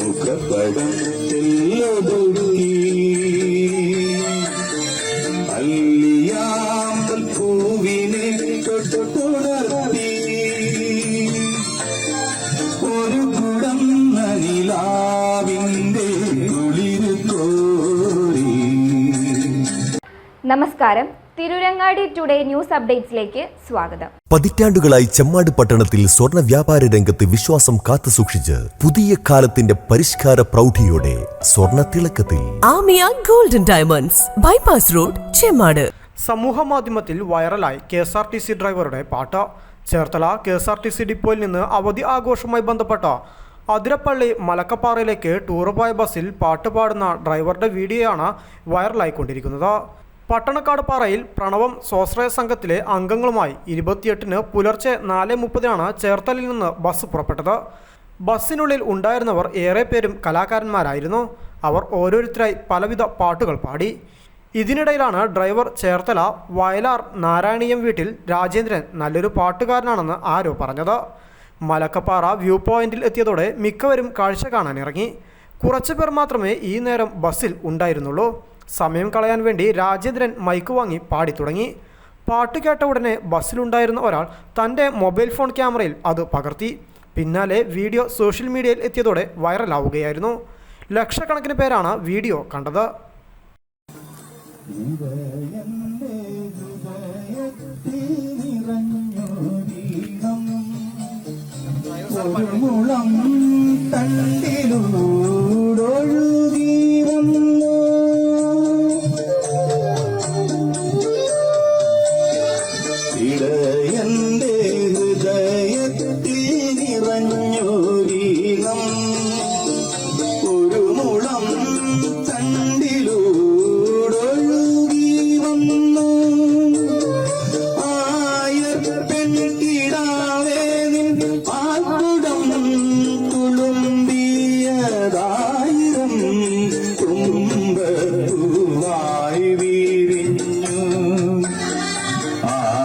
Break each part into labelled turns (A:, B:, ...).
A: മുഖപ്പടം തെല്ലൊതുക്കി അല്ലിയാമ്പൽ പൂവിനെ തൊട്ടുണർത്തി ഒരു കുടം നനിലാവിന്റെ കുളിര് കോരി
B: നമസ്കാരം. തിരുരങ്ങാടി ടുഡേ ന്യൂസ് അപ്ഡേറ്റ്സിലേക്ക് സ്വാഗതം.
C: പതിറ്റാണ്ടുകളായി ചെമ്മാട് പട്ടണത്തിൽ സ്വർണ വ്യാപാര രംഗത്ത് വിശ്വാസം കാത്തുസൂക്ഷിച്ച് പുതിയ കാലത്തിന്റെ പരിഷ്കാര പ്രൗഢിയോടെ സ്വർണ തിളക്കത്തിൽ.
D: Amiya golden diamonds bypass road Chemmad.
E: സമൂഹ മാധ്യമത്തിൽ വൈറലായി K S R T C ഡ്രൈവറുടെ പാട്ട. Cherthala K S R T C ഡിപ്പോയിൽ നിന്ന് അവധി ആഘോഷവുമായി ബന്ധപ്പെട്ട അതിരപ്പള്ളി മലക്കപ്പാറയിലേക്ക് ടൂർ പോയ ബസ്സിൽ പാട്ട് പാടുന്ന ഡ്രൈവറുടെ വീഡിയോയാണ് വൈറലായിക്കൊണ്ടിരിക്കുന്നത്. പട്ടണക്കാട് പാറയിൽ പ്രണവം സ്വാശ്രയ സംഘത്തിലെ അംഗങ്ങളുമായി ഇരുപത്തിയെട്ടിന് പുലർച്ചെ നാല് മുപ്പതിനാണ് ചേർത്തലിൽ നിന്ന് ബസ് പുറപ്പെട്ടത്. ബസ്സിനുള്ളിൽ ഉണ്ടായിരുന്നവർ ഏറെ പേരും കലാകാരന്മാരായിരുന്നു. അവർ ഓരോരുത്തരായി പലവിധ പാട്ടുകൾ പാടി. ഇതിനിടയിലാണ് ഡ്രൈവർ ചേർത്തല വയലാർ നാരായണീയം വീട്ടിൽ രാജേന്ദ്രൻ നല്ലൊരു പാട്ടുകാരനാണെന്ന് ആരോ പറഞ്ഞത്. മലക്കപ്പാറ വ്യൂ പോയിന്റിൽ എത്തിയതോടെ മിക്കവരും കാഴ്ച കാണാൻ ഇറങ്ങി കുറച്ചു പേർ മാത്രമേ ഈ നേരം ബസ്സിൽ ഉണ്ടായിരുന്നുള്ളൂ. സമയം കളയാൻ വേണ്ടി രാജേന്ദ്രൻ മൈക്ക് വാങ്ങി പാടി തുടങ്ങി. പാട്ട് കേട്ട ഉടനെ ബസ്സിലുണ്ടായിരുന്ന ഒരാൾ തന്റെ മൊബൈൽ ഫോൺ ക്യാമറയിൽ അത് പകർത്തി. പിന്നാലെ വീഡിയോ സോഷ്യൽ മീഡിയയിൽ എത്തിയതോടെ വൈറലാവുകയായിരുന്നു. ലക്ഷക്കണക്കിന് പേരാണ് വീഡിയോ കണ്ടത്.
A: ഒരു മുളം തണ്ടിലൂടൊഴുകി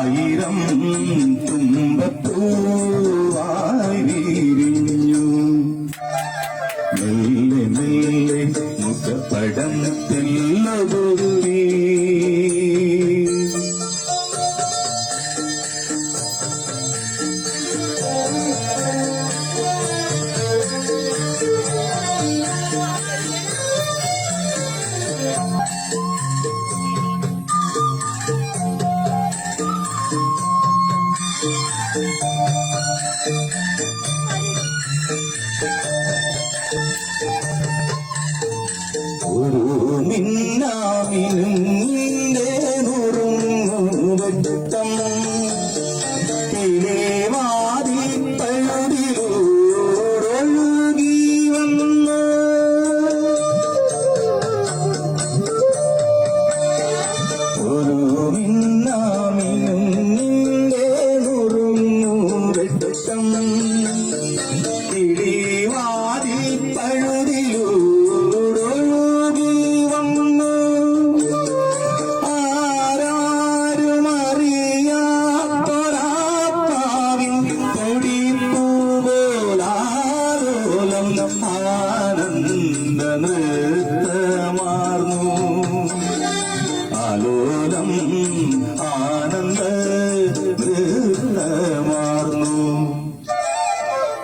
A: ആയിരം തുമ്പപ്പൂവായി വിരിഞ്ഞു. മെല്ലെ മെല്ലെ മുഖപ്പടം ഒരു മിന്നാമിനും